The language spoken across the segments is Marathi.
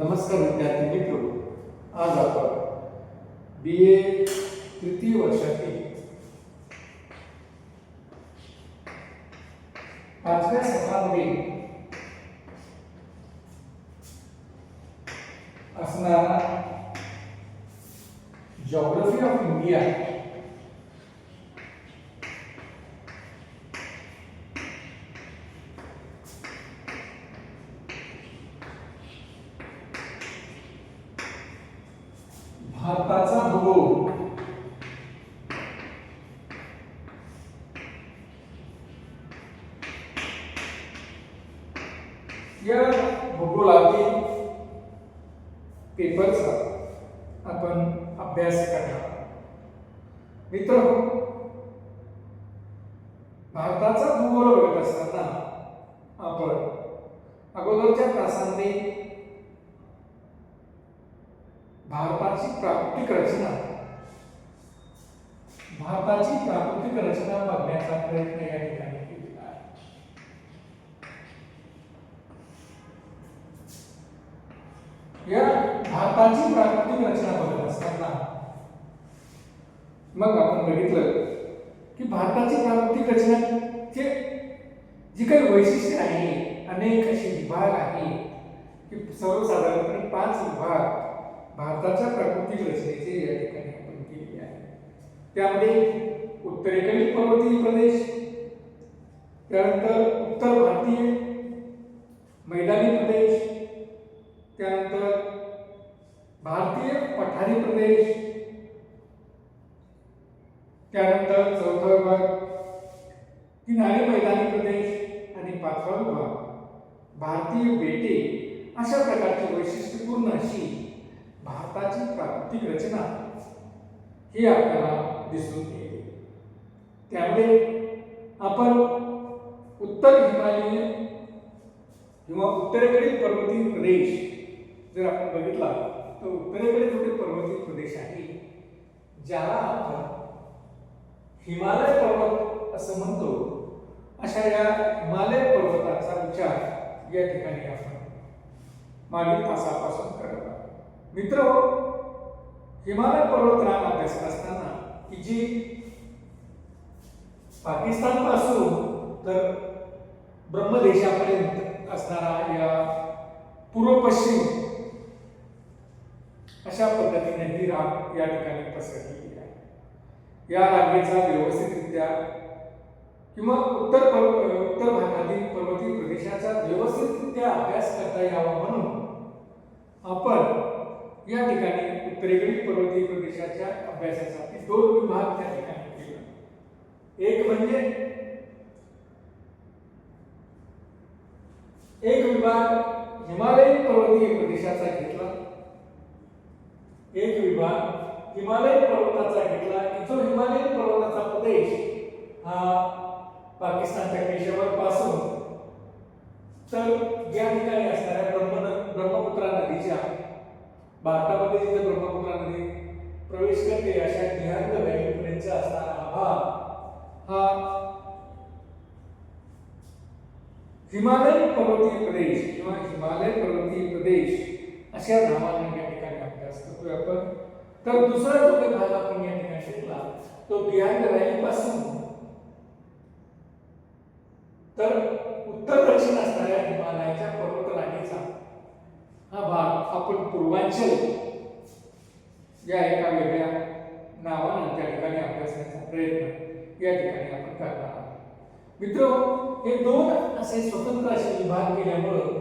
नमस्कार विद्यार्थी मित्र. आज आपण बी ए तृतीय वर्षातील पाचव्या सत्रामध्ये असणारा जॉग्रफी ऑफ इंडिया भारताचा भूगोल या भूगोलातील पेपरचा आपण अभ्यास करणार मित्र भारताचा भूगोल बघत असताना भारताची प्राकृतिक रचना बघत असताना मग आपण बघितलं की भारताची प्राकृतिक रचनाचे जी काही वैशिष्ट्य आहे अनेक असे विभाग आहे की सर्वसाधारणपणे पाच विभाग भारताच्या प्राकृतिक रचनेचे या ठिकाणी आपण केलेले आहे त्यामध्ये उत्तरेकडील पर्वतीय प्रदेश त्यानंतर उत्तर भारतीय मैदानी प्रदेश त्यानंतर भारतीय पठारी प्रदेश. त्यानंतर चौथा विभाग किनारी मैदानी प्रदेश आणि पाचवा विभाग. भारतीय बेटे अशा प्रकारची वैशिष्ट्यपूर्ण अशी भारताची प्राकृतिक रचना ही आपल्याला दिसून येते. त्यामुळे आपण उत्तर हिमालय किंवा उत्तरेकडील पर्वतीय प्रदेश जर आपण बघितला उत्तरेकडे जो काही पर्वतीय प्रदेश आहे ज्याला आपण हिमालय पर्वत असं म्हणतो. अशा या हिमालय पर्वताचा विचार या ठिकाणी आपण मागील तासापासून करत आहोत. मित्र हिमालय पर्वतरांग अभ्यासत असताना की जी पाकिस्तानपासून तर ब्रह्मदेशापर्यंत असणारा या पूर्व पश्चिम अशा पद्धतीने ही राग या ठिकाणी पसरलेली आहे. या रागेचा व्यवस्थितरित्या किंवा उत्तर पर्व उत्तर भागातील पर्वतीय प्रदेशाचा व्यवस्थितरित्या अभ्यास करता यावा म्हणून आपण या ठिकाणी उत्तरेकडील पर्वतीय प्रदेशाच्या अभ्यासासाठी दोन विभाग त्या ठिकाणी केले. एक म्हणजे एक विभाग हिमालयीन पर्वतीय प्रदेशाचा घेतला. एक विभाग हिमालय पर्वताचा घेतला. की जो हिमालय पर्वताचा प्रदेश हा पाकिस्तानच्या केशवर पासून तर या ठिकाणी असणाऱ्या ब्रह्म ब्रह्मपुत्रा नदीच्या भारतामध्ये जिथे ब्रह्मपुत्रा नदी प्रवेश करते अशा निहंग व्हॅलीपर्यंतचा असणारा हा भाग हा हिमालय पर्वतीय प्रदेश किंवा हिमालय पर्वतीय प्रदेश अशा नावाने या आपण. तर दुसरा जो काही भाग आपण या ठिकाणी शिकला तो बिहाइंड रॅली पासून. तर उत्तर दक्षिण असणाऱ्या हिमालयाच्या पर्वतरांगेचा हा भाग आपण पूर्वांचल या एका वेगळ्या नावानं त्या ठिकाणी अभ्यासण्याचा प्रयत्न या ठिकाणी आपण करणार आहोत. मित्र हे दोन असे स्वतंत्र असे विभाग केल्यामुळं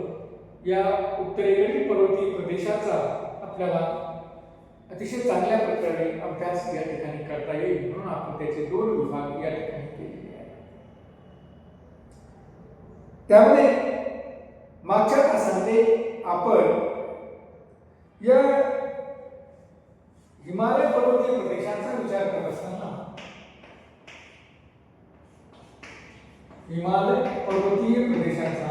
या उत्तरेकडील पर्वतीय प्रदेशाचा आपल्याला अतिशय चांगल्या प्रकारे अभ्यास या ठिकाणी करता येईल म्हणून आपण त्याचे दोन विभाग या ठिकाणी केलेले आहेत. त्यामुळे मागच्या तासामध्ये आपण या हिमालय पर्वतीय प्रदेशांचा विचार करत असताना हिमालय पर्वतीय प्रदेशांचा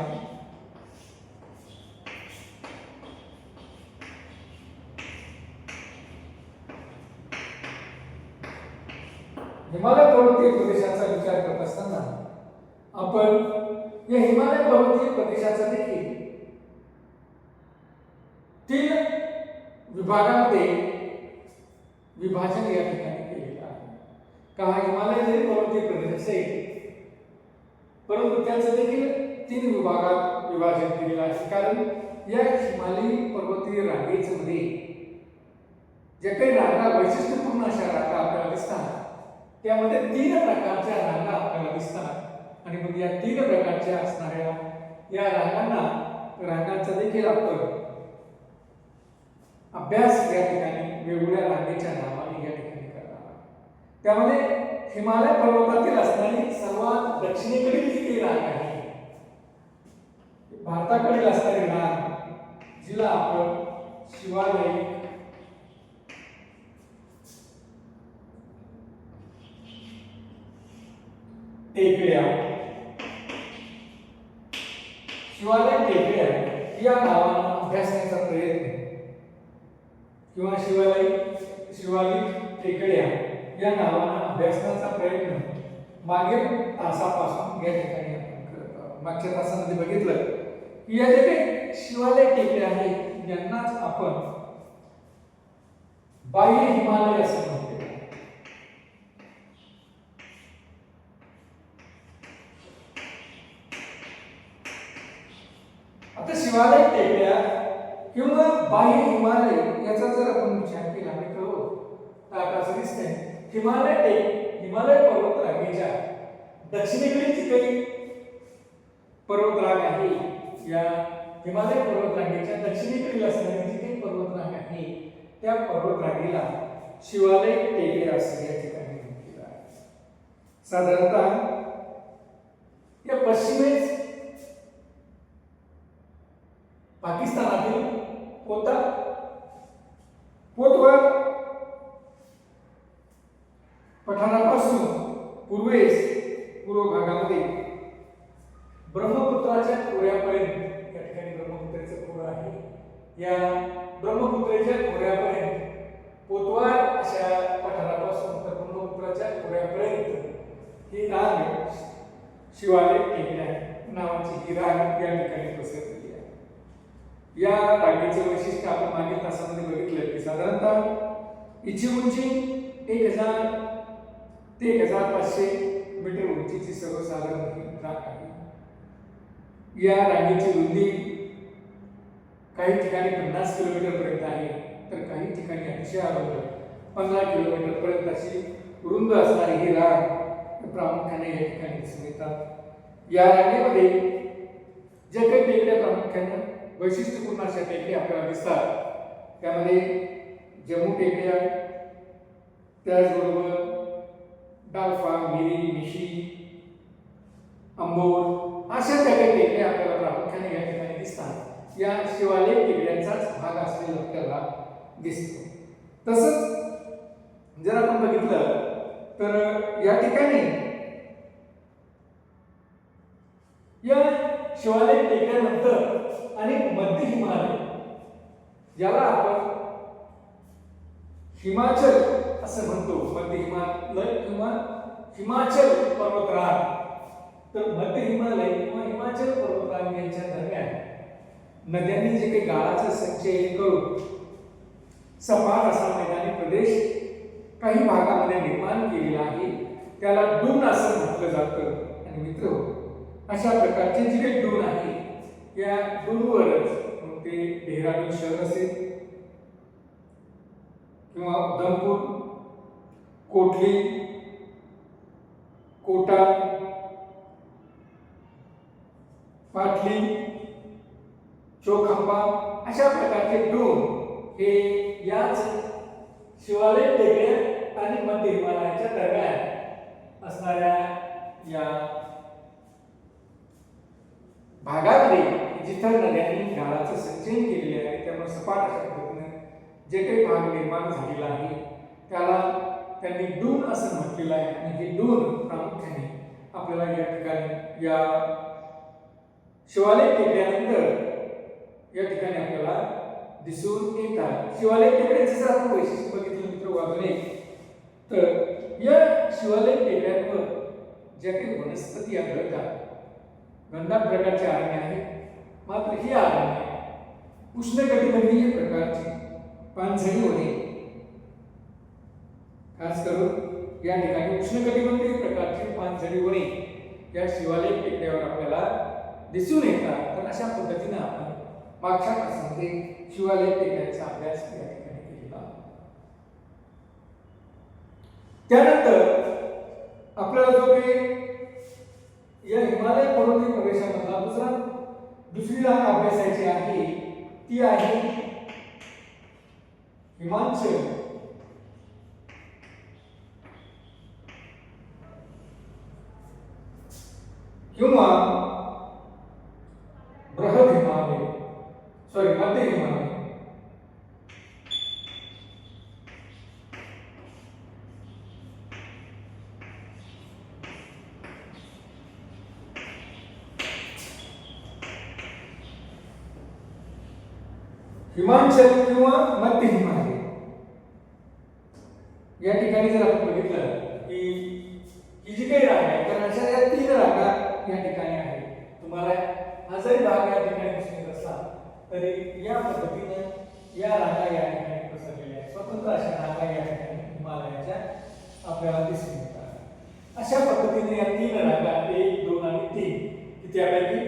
हिमालय पर्वतीय प्रदेशाचा विचार करत असताना आपण या हिमालय पर्वतीय प्रदेशाचा देखील तीन विभागामध्ये विभाजन या ठिकाणी केलेलं आहे. का हा हिमालय जरी पर्वतीय प्रदेश असेल परंतु त्याचं देखील तीन विभागात विभाजन केलेलं आहे. कारण या हिमालयी पर्वतीय रांगेच मध्ये ज्या काही रांगा वैशिष्ट्यपूर्ण अशा रांगा आपल्याला दिसतात त्यामध्ये तीन प्रकारच्या रांगा आपल्याला दिसतात. आणि मग या तीन प्रकारच्या असणाऱ्या या रागांना रागांचा देखील आपण अभ्यास या ठिकाणी वेगवेगळ्या रांगेच्या नावाने या ठिकाणी करणार त्यामध्ये हिमालय पर्वतातील असणारी सर्वात दक्षिणेकडील जी काही आहे. भारताकडील असणारी राग जिला आपण शिवालय टेकड्या. शिवालय टेकड्या या नावानं अभ्यासण्याचा प्रयत्न. किंवा शिवालय शिवालिक टेकड्या या नावानं अभ्यासनाचा प्रयत्न मागील तासापासून या ठिकाणी आपण मागच्या तासामध्ये बघितलं की या जे काही शिवालय टेकड्या आहेत यांनाच आपण बाह्य हिमालय असं म्हणतो आता शिवालय टेकड्या किंवा बाह्य हिमालय याचा जर आपण विचार केला आणि करू तर आपल्याला असं हिमालय टेक हिमालय पर्वत रांगेच्या दक्षिणेकडील जी काही पर्वतरांग आहे. या हिमालय पर्वतरांगेच्या दक्षिणेकडील असणारी जी काही पर्वतरांग आहे त्या पर्वतरांगेला शिवालय टेकड्या असं या ठिकाणी म्हटलेलं आहे. साधारणतः या पश्चिमेस पाकिस्तानातील कोणता? पोतवर. पठारापासून पूर्वेस पूर्व भागामध्ये ब्रह्मपुत्राच्या खोऱ्यापर्यंत या ठिकाणी ब्रह्मपुत्राचं खोरं आहे. या ब्रह्मपुत्राच्या खोऱ्यापर्यंत पोतवार अशा पठारापासून तर ब्रह्मपुत्राच्या खोऱ्यापर्यंत ही रांग शिवालय आहे. नावाची ही रांग या ठिकाणी प्रसिद्ध या रांगेचं वैशिष्ट्य आपण मागील तासामध्ये बघितलं की साधारणतः हिची उंची एक हजार ते एक हजार पाचशे मीटर उंचीची सर्वसाधारण ही रांग आहे. या रांगेची रुंदी काही ठिकाणी पन्नास किलोमीटर पर्यंत आहे तर काही ठिकाणी अतिशय अरुंद पंधरा किलोमीटर पर्यंत अशी रुंद असणारी ही रांग प्रामुख्याने या ठिकाणी दिसून येतात. या रांगेमध्ये जे काही वेगळ्या प्रामुख्याने वैशिष्ट्यपूर्ण अशा टेकडी आपल्याला दिसतात. त्यामध्ये जम्मू टेकड्या त्याचबरोबर डालफा मिरी मिशी अंबोर अशा त्या काही टेकड्या आपल्याला प्रामुख्याने या ठिकाणी दिसतात. या शिवालय टेकड्यांचाच भाग असलेला आपल्याला दिसतो. तसंच जर आपण बघितलं तर या ठिकाणी या शिवालय टेकड्यानंतर आणि मध्य हिमालय. याला आपण हिमाचल असं म्हणतो. मध्य हिमालय किंवा हिमाचल पर्वतरांग. तर मध्य हिमालय किंवा हिमाचल पर्वतरांग यांच्या दरम्यान नद्यांनी जे काही गाळाचं संचय करून सपाट असा मैदानी प्रदेश काही भागामध्ये निर्माण केलेला आहे. त्याला डून असं म्हटलं जातं. आणि मित्र अशा प्रकारचे जे काही डून आहे या डूनवरच मग ते डेहराडून शहर असेल. किंवा उधमपूर कोठली कोटा पाटली चोखंबा अशा प्रकारचे डोन हे याच शिवालय टेकड्या आणि मध्य हिमालयाच्या दरम्यान असणाऱ्या या भागामध्ये जिथं नद्यांनी गाळाचं सिंचन केलेले आहे. त्यामुळे सपाट अशा पद्धतीने जे काही भाग निर्माण झालेला आहे त्याला त्यांनी डून असं म्हटलेलं आहे. आणि हे डून प्रामुख्याने आपल्याला या ठिकाणी या शिवालय टेकड्यानंतर या ठिकाणी आपल्याला दिसून येतात शिवालय टेकड्याचे जर आपण वैशिष्ट्य बघितलं मित्र वाजून तर या शिवालय टेकड्यांवर ज्या काही वनस्पती आढळतात घनदाट प्रकारचे अरण्य आहेत मात्र ही आरण्य उष्णकटिबंधीय प्रकारची पानझडी वने खास करून या ठिकाणी उष्णकटिबंधीय प्रकारची पानझडी वने या शिवालय टेकड्यावर आपल्याला दिसून येतात. तर अशा पद्धतीनं आपण मागच्या तासामध्ये शिवालय टेकड्यांचा अभ्यास या ठिकाणी केलेला त्यानंतर आपल्याला जो काही या हिमालय पर्वतीय प्रदेशामधला दुसरा दुसरी रांग अभ्यासायची आहे ती आहे हिमाचल किंवा बृहद हिमालय सॉरी मध्य हिमालय हिमाचल किंवा मध्य हिमालय या ठिकाणी जर आपण बघितलं की ही जी काही रांग आहे तर अशा या तीन रांगा या ठिकाणी आहेत तुम्हाला हा जरी भाग या ठिकाणी दिसून येत असला तरी या पद्धतीने या रांगा या ठिकाणी पसरलेल्या आहेत. स्वतंत्र अशा रांगा या ठिकाणी हिमालयाच्या आपल्याला दिसून येतात. अशा पद्धतीने या तीन रांगा एक दोन आणि तीन त्यापैकी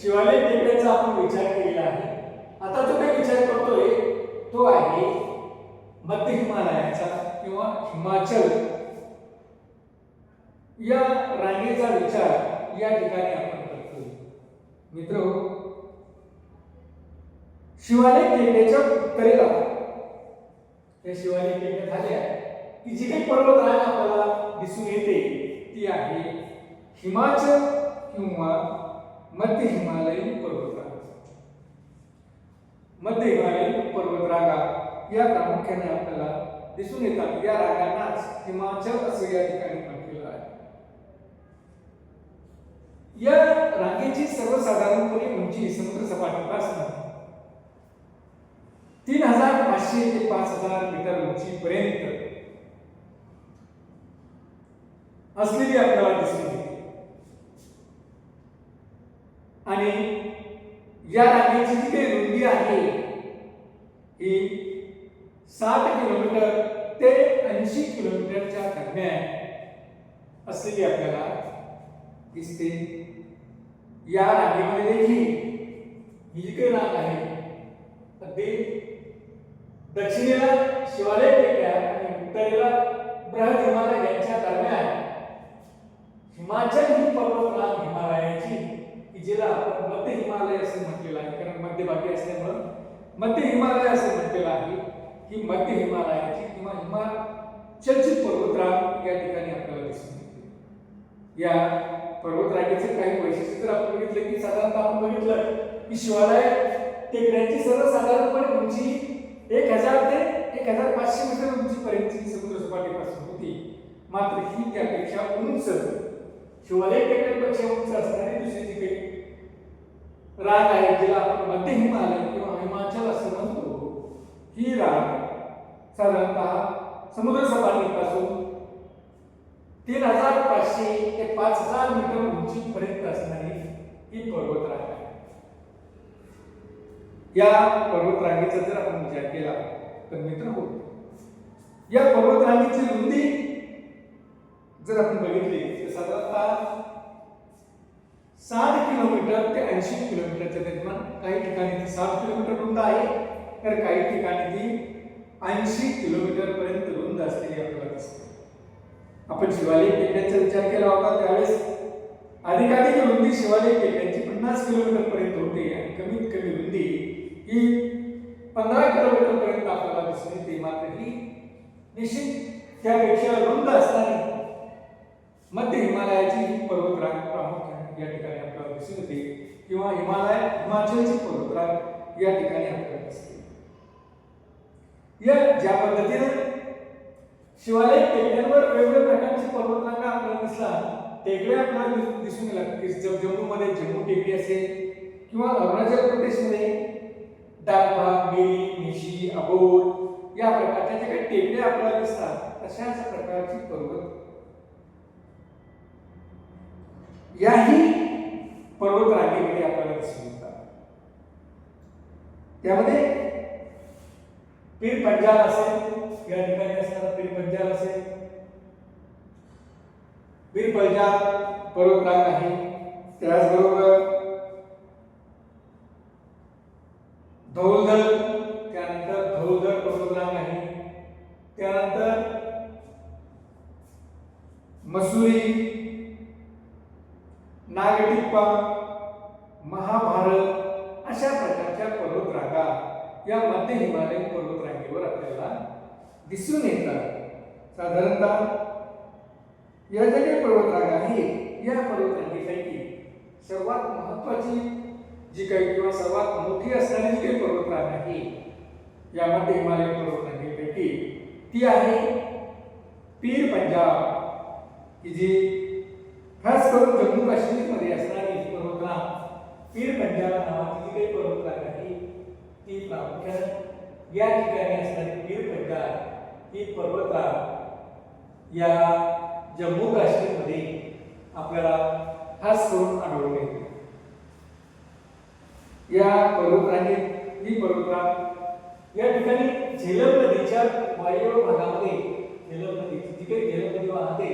शिवालय टेकड्याचा आपण विचार केलेला आहे. आता जो काही विचार करतोय तो आहे मध्य हिमालयाचा किंवा हिमाचल. या रांगेचा विचार या ठिकाणी आपण करतोय. मित्र हो, शिवालय टेकड्याच्या उत्तरेला या शिवालय टेकड्या झाल्या. की जी काही पर्वत आपल्याला दिसून येते ती आहे हिमाचल किंवा मध्य हिमालयीन पर्वतरांग. मध्य हिमालयीन पर्वतरांगा या प्रामुख्याने आपल्याला दिसून येतात. या रागांनाच हिमाचल असं या ठिकाणी म्हटलेलं आहे. या रांगेची सर्वसाधारणपणे उंची समुद्र सपाटीपासून तीन हजार पाचशे ते पाच हजार मीटर उंचीपर्यंत असलेली आपल्याला दिसून आणि या रांगेची जी काही रुंदी आहे ही साठ किलोमीटर ते ऐंशी किलोमीटरच्या दरम्यान असलेली आपल्याला दिसते. या रांगेमध्ये देखील ही जी काही रांग आहे अगदी दक्षिणेला शिवालय टेकड्या आणि उत्तरेला बृहद हिमालय यांच्या दरम्यान हिमाचल ही पर्वतरांग हिमालयाची की जिला आपण मध्य हिमालय असे म्हटलेलं आहे कारण मध्यभागी असल्यामुळं मध्य हिमालय असे म्हटलेलं आहे ही मध्य हिमालयाची किंवा हिमाचलची पर्वतरांग या ठिकाणी आपल्याला दिसून येते. या पर्वतरांगेचे काही वैशिष्ट्य जर आपण बघितले की साधारणतः आपण बघितलं की शिवालय टेकड्यांची सर्वसाधारणपणे उंची एक हजार ते एक हजार पाचशे मीटर उंचीपर्यंतची समुद्र सपाटीपासून होती मात्र ही त्यापेक्षा उंच. शिवालय टेकड्यांपेक्षा उंच असणारी दुसरी जी काही राग आहे जिला आपण मध्य हिमालय किंवा हिमाचल असं म्हणतो ही राग साधारणत समुद्र सपाटीपासून तीन हजार पाचशे ते पाच हजार मीटर उंचीपर्यंत असणारी ही पर्वतरांग आहे. या पर्वतरांगेचा जर आपण विचार केला तर मित्र हो या पर्वतरांगेची रुंदी जर आपण बघितली तर साधारणतः साठ किलोमीटर ते ऐंशी किलोमीटरच्या दरम्यान काही ठिकाणी ती साठ किलोमीटर रुंद आहे तर काही ठिकाणी ती ऐंशी किलोमीटर पर्यंत रुंद असलेली आपल्याला दिसते. आपण शिवालय टेकड्यांचा विचार केला होता त्यावेळेस. अधिकाधिक रुंदी शिवालय टेकड्यांची पन्नास किलोमीटर पर्यंत होते आणि कमीत कमी ही पंधरा किलोमीटर पर्यंत आपल्याला दिसून येते मात्र ही. निश्चित त्यापेक्षा रुंद असताना मध्य हिमालयाची ही पर्वतरांग प्रामुख्याने या ठिकाणी आपल्याला दिसून येते किंवा हिमालय हिमाचलची पर्वतरांग या ठिकाणी आपल्याला दिसते या ज्या पद्धतीने शिवालय टेकड्यांवर वेगवेगळ्या प्रकारची पर्वतरांगा आपल्याला दिसला टेकड्या आपल्याला दिसून येतात. की जम्मूमध्ये जम्मू टेकडी असेल किंवा अरुणाचल प्रदेशमध्ये डालबा मिरी निशी अबोर या प्रकारच्या जे काही टेकड्या आपल्याला दिसतात तशाच प्रकारची पर्वत. याही पर्वत रांगेमध्ये आपल्याला दिसून येतात. त्यामध्ये पीर पंजाल असेल या ठिकाणी असणारा पीर पंजाल असेल. पीर पंजाल पर्वतरांग आहे. त्याचबरोबर धौलधर त्यानंतर धौलधर पर्वतरांग आहे त्यानंतर मसुरी नागटिप्पा महाभारत अशा प्रकारच्या पर्वतरांगा या मध्य हिमालयीन पर्वतरांगेवर आपल्याला दिसून येतात. साधारणतः या ज्या काही पर्वतरांगा आहेत या पर्वतरांगेपैकी सर्वात महत्वाची जी काही किंवा सर्वात मोठी असणारी जी काही पर्वतरांग आहे यामध्ये हिमालय पर्वतरांगेपैकी ती आहे पीर पंजाब. की जी खास करून जम्मू काश्मीरमध्ये असणारी पर्वतरांग पीर पंजाब नावाची जी काही पर्वतरांग आहे ती प्रामुख्याने या ठिकाणी असणारी पीर पंजाब ही पर्वतरांग या जम्मू काश्मीरमध्ये आपल्याला खास करून आढळून येते. या पर्वतरांगेत ही पर्वतरांग या ठिकाणी झेलम नदीच्या वायव्य भागामध्ये झेलम नदी जी काही झेलम नदी वाहते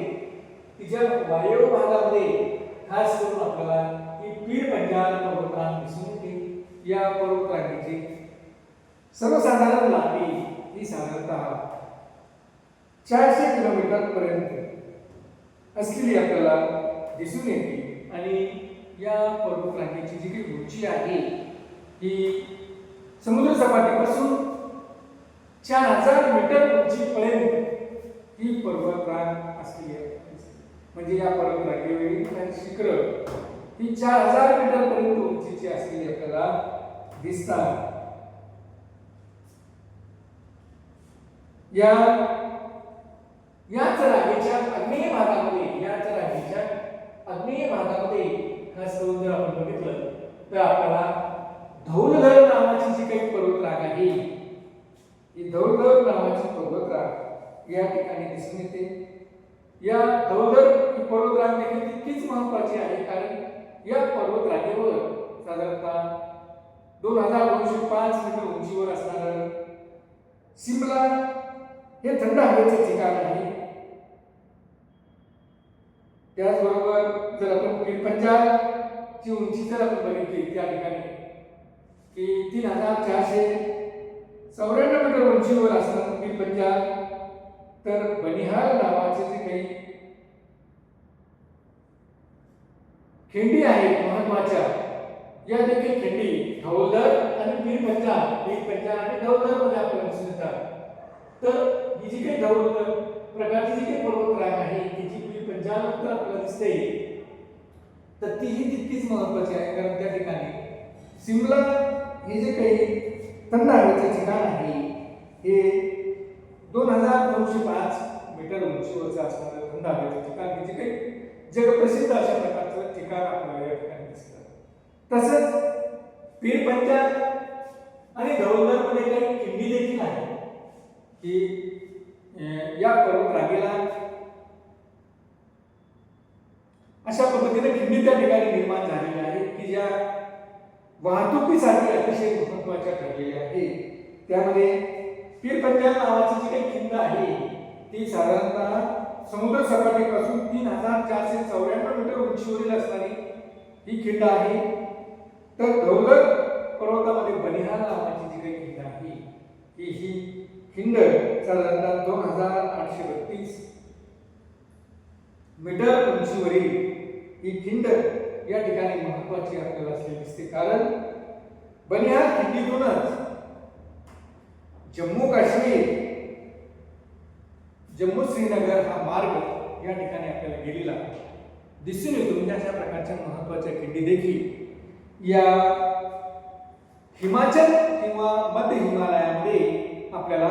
तिच्या वायव्य भागामध्ये खास करून आपल्याला ही पीर पंजाल पर्वतरांग दिसून येते. या पर्वतरांगेची सर्वसाधारण लांबी ही साधारणतः चारशे किलोमीटर पर्यंत असलेली आपल्याला दिसून येते. आणि या पर्वतरांगेची जी काही उंची आहे ही समुद्र सपाटीपासून चार हजार मीटर उंचीपर्यंत ही पर्वतरांग असलेली आहे. म्हणजे या पर्वतरांगेवरील काही शिखर ही चार हजार मीटर पर्यंत उंचीची असलेली आपल्याला दिसतात. या याच रागेच्या अग्नेय भागामध्ये याच रागेच्या अग्नेय भागामध्ये हा समुद्र आपण बघितलं तर आपल्याला धौलधर नावाची जी काही पर्वतराग आहे ही धौलधर नावाची पर्वतराग या ठिकाणी दिसून येते. या धौलधर ही पर्वतरांग देखील तितकीच महत्वाची आहे कारण या पर्वतरागेवर साधारणतः दोन हजार दोनशे पाच मीटर उंचीवर असणारं सिमला हे थंड हवेचे ठिकाण आहे. त्याचबरोबर जर आपण पीर पंजाबची उंची जर आपण बघितली त्या ठिकाणी की तीन हजार चारशे चौऱ्याण्णव मीटर उंचीवर असतात मी पंजाब तर बनिहाल नावाचे जे काही खिंडी आहेत महत्त्वाच्या या देखील खिंडी ढवलदर आणि पीर पंजाब पीर पंजाब आणि ढवलदरमध्ये आपल्याला दिसून येतात तर ही जी काही ढवलदर प्रकारची जी काही पर्वतरांग आहे ती जी पीर पंजाब नंतर आपल्याला दिसते तर तीही तितकीच महत्वाची आहे. कारण त्या ठिकाणी सिमला हे जे काही थंड हवेचे ठिकाण आहे हे दोन हजार दोनशे पाच मीटर उंचीवरचं असणारं थंड हवेचं ठिकाण हे जे काही जगप्रसिद्ध अशा प्रकारचं ठिकाण आपल्याला या ठिकाणी दिसतं. तसंच पीर पंजाब आणि धवलदरमध्ये काही खिंडी देखील आहे की या पर्वतरांगेला अशा पद्धतीने खिंडी त्या ठिकाणी निर्माण झालेल्या आहेत की ज्या वाहतुकीसाठी अतिशय महत्त्वाच्या ठरलेल्या आहेत त्यामध्ये पीर पंजाब नावाची जी काही खिंड आहे ती साधारणतः समुद्र सपाटीपासून तीन हजार चारशे चौऱ्याण्णव मीटर उंचीवरील असणारी ही खिंड आहे. तर धौलर पर्वतामध्ये बनिहाल नावाची जी काही खिंड आहे ही ही खिंड साधारणतः दोन हजार आठशे बत्तीस मीटर उंचीवरील ही खिंड या ठिकाणी महत्वाची आपल्याला असलेली दिसते. कारण बनिहाल खिंडीतूनच जम्मू काश्मीर जम्मू श्रीनगर हा मार्ग या ठिकाणी आपल्याला गेलेला. दिसून येतो म्हणजे अशा प्रकारच्या महत्त्वाच्या खिंडी देखील. या हिमाचल किंवा मध्य हिमालयामध्ये आपल्याला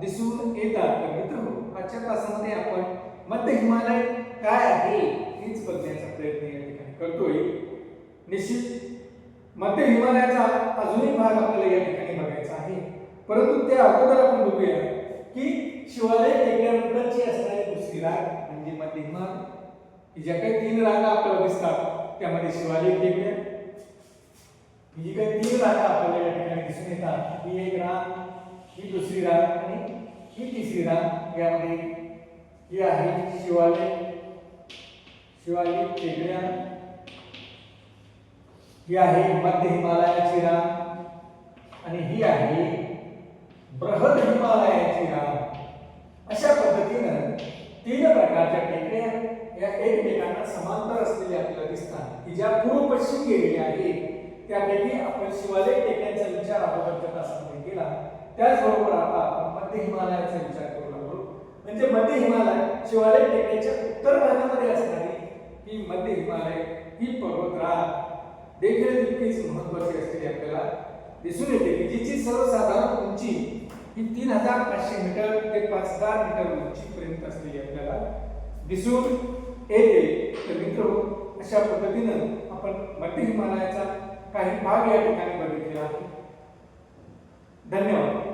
दिसून येतात. तर मित्र आजच्या तासामध्ये आपण मध्य हिमालय काय आहे हेच बघण्याचा प्रयत्न या करतोय. निश्चित मध्य हिमालयाचा अजूनही भाग आपल्याला या ठिकाणी बघायचा आहे. परंतु त्या अगोदर आपण बघूया की शिवालय टेकल्यानंतरची असणारी दुसरी राग म्हणजे मध्य हिमालय. ज्या काही तीन रागा आपल्याला दिसतात त्यामध्ये शिवालय टेकल्या. ही जी काही तीन रागा आपल्याला या ठिकाणी दिसून येतात ही एक राग ही दुसरी राग आणि ही तिसरी राग. यामध्ये ही आहे शिवालय. शिवालय टेकड्या ही आहे मध्य हिमालयाची रांग आणि ही आहे बृहद हिमालयाची रांग अशा पद्धतीनं तीन प्रकारच्या टेकड्या या एकमेकांना समांतर असलेल्या आपल्याला दिसतात. की ज्या पूर्व पश्चिम गेलेल्या आहेत त्यापैकी आपण शिवालय टेकड्यांचा विचार अगोदरच्या तासामध्ये केला त्याचबरोबर आता आपण मध्य हिमालयाचा विचार करू लागलो. म्हणजे मध्य हिमालय शिवालय टेकड्याच्या उत्तर भागामध्ये असणारी ही मध्य हिमालय ही पर्वतराग. देखील तितकीच महत्वाची असलेली आपल्याला दिसून येते की जिची सर्वसाधारण उंची ही तीन हजार पाचशे मीटर ते पाच हजार मीटर उंचीपर्यंत असलेली आपल्याला दिसून येते. तर मित्र अशा पद्धतीनं आपण मध्य हिमालयाचा काही भाग या ठिकाणी बघितलेला आहे. धन्यवाद.